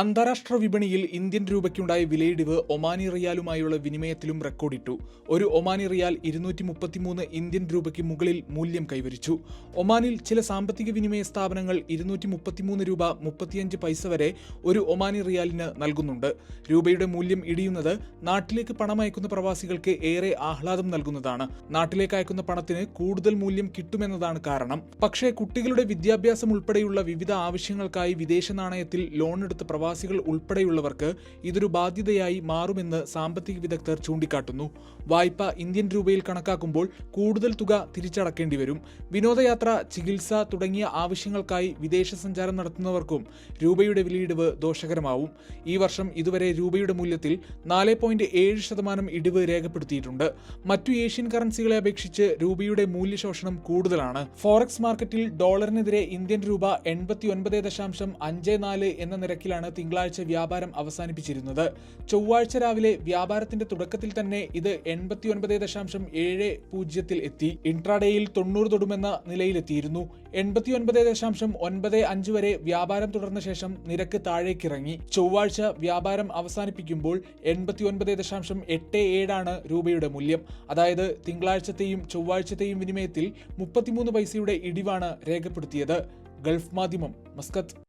അന്താരാഷ്ട്ര വിപണിയിൽ Indian രൂപയ്ക്കുണ്ടായ വിലയിടിവ് Omani റിയാലുമായുള്ള വിനിമയത്തിലും റെക്കോർഡിട്ടു. ഒരു ഒമാനി റിയാൽ ഇരുന്നൂറ്റി മുപ്പത്തിമൂന്ന് ഇന്ത്യൻ രൂപയ്ക്ക് മുകളിൽ മൂല്യം കൈവരിച്ചു. ഒമാനിൽ ചില സാമ്പത്തിക വിനിമയ സ്ഥാപനങ്ങൾ ഇരുന്നൂറ്റി മുപ്പത്തിമൂന്ന് രൂപ മുപ്പത്തിയഞ്ച് പൈസ വരെ ഒരു ഒമാനി റിയാലിന് നൽകുന്നുണ്ട്. രൂപയുടെ മൂല്യം ഇടിയുന്നത് നാട്ടിലേക്ക് പണം അയക്കുന്ന പ്രവാസികൾക്ക് ഏറെ ആഹ്ലാദം നൽകുന്നതാണ്. നാട്ടിലേക്ക് അയക്കുന്ന പണത്തിന് കൂടുതൽ മൂല്യം കിട്ടുമെന്നതാണ് കാരണം. പക്ഷേ കുട്ടികളുടെ വിദ്യാഭ്യാസം ഉൾപ്പെടെയുള്ള വിവിധ ആവശ്യങ്ങൾക്കായി വിദേശ നാണയത്തിൽ ലോൺ എടുത്ത് പ്രവാസികൾ ഉൾപ്പെടെയുള്ളവർക്ക് ഇതൊരു ബാധ്യതയായി മാറുമെന്ന് സാമ്പത്തിക വിദഗ്ധർ ചൂണ്ടിക്കാട്ടുന്നു. വായ്പ ഇന്ത്യൻ രൂപയിൽ കണക്കാക്കുമ്പോൾ കൂടുതൽ തുക തിരിച്ചടക്കേണ്ടി വരും. വിനോദയാത്ര ചികിത്സ തുടങ്ങിയ ആവശ്യങ്ങൾക്കായി വിദേശ സഞ്ചാരം നടത്തുന്നവർക്കും രൂപയുടെ വിലയിടിവ് ദോഷകരമാവും. ഈ വർഷം ഇതുവരെ രൂപയുടെ മൂല്യത്തിൽ നാല് പോയിന്റ് ഏഴ് ശതമാനം ഇടിവ് രേഖപ്പെടുത്തിയിട്ടുണ്ട്. മറ്റു ഏഷ്യൻ കറൻസികളെ അപേക്ഷിച്ച് രൂപയുടെ മൂല്യശോഷണം കൂടുതലാണ്. ഫോറക്സ് മാർക്കറ്റിൽ ഡോളറിനെതിരെ ഇന്ത്യൻ രൂപ എൺപത്തി ഒൻപത് ദശാംശം അഞ്ച് നാല് എന്ന നിരക്കിലാണ് തിങ്കളാഴ്ച വ്യാപാരം അവസാനിപ്പിച്ചിരുന്നത്. ചൊവ്വാഴ്ച രാവിലെ വ്യാപാരത്തിന്റെ തുടക്കത്തിൽ തന്നെ ഇത് എൺപത്തിയൊൻപത് ദശാംശം ഏഴ് പൂജ്യത്തിൽ എത്തി. ഇൻട്രാഡേയിൽ തൊണ്ണൂറ് തൊടുമെന്ന നിലയിലെത്തിയിരുന്നു. എൺപത്തിയൊൻപത് ദശാംശം ഒൻപത് അഞ്ച് വരെ വ്യാപാരം തുടർന്ന ശേഷം നിരക്ക് താഴേക്കിറങ്ങി. ചൊവ്വാഴ്ച വ്യാപാരം അവസാനിപ്പിക്കുമ്പോൾ എൺപത്തിയൊൻപത് ദശാംശം എട്ട് ഏഴാണ് രൂപയുടെ മൂല്യം. അതായത് തിങ്കളാഴ്ചത്തെയും ചൊവ്വാഴ്ചത്തെയും വിനിമയത്തിൽ മുപ്പത്തിമൂന്ന് പൈസയുടെ ഇടിവാണ് രേഖപ്പെടുത്തിയത്. ഗൾഫ് മാധ്യമം മസ്കത്ത്.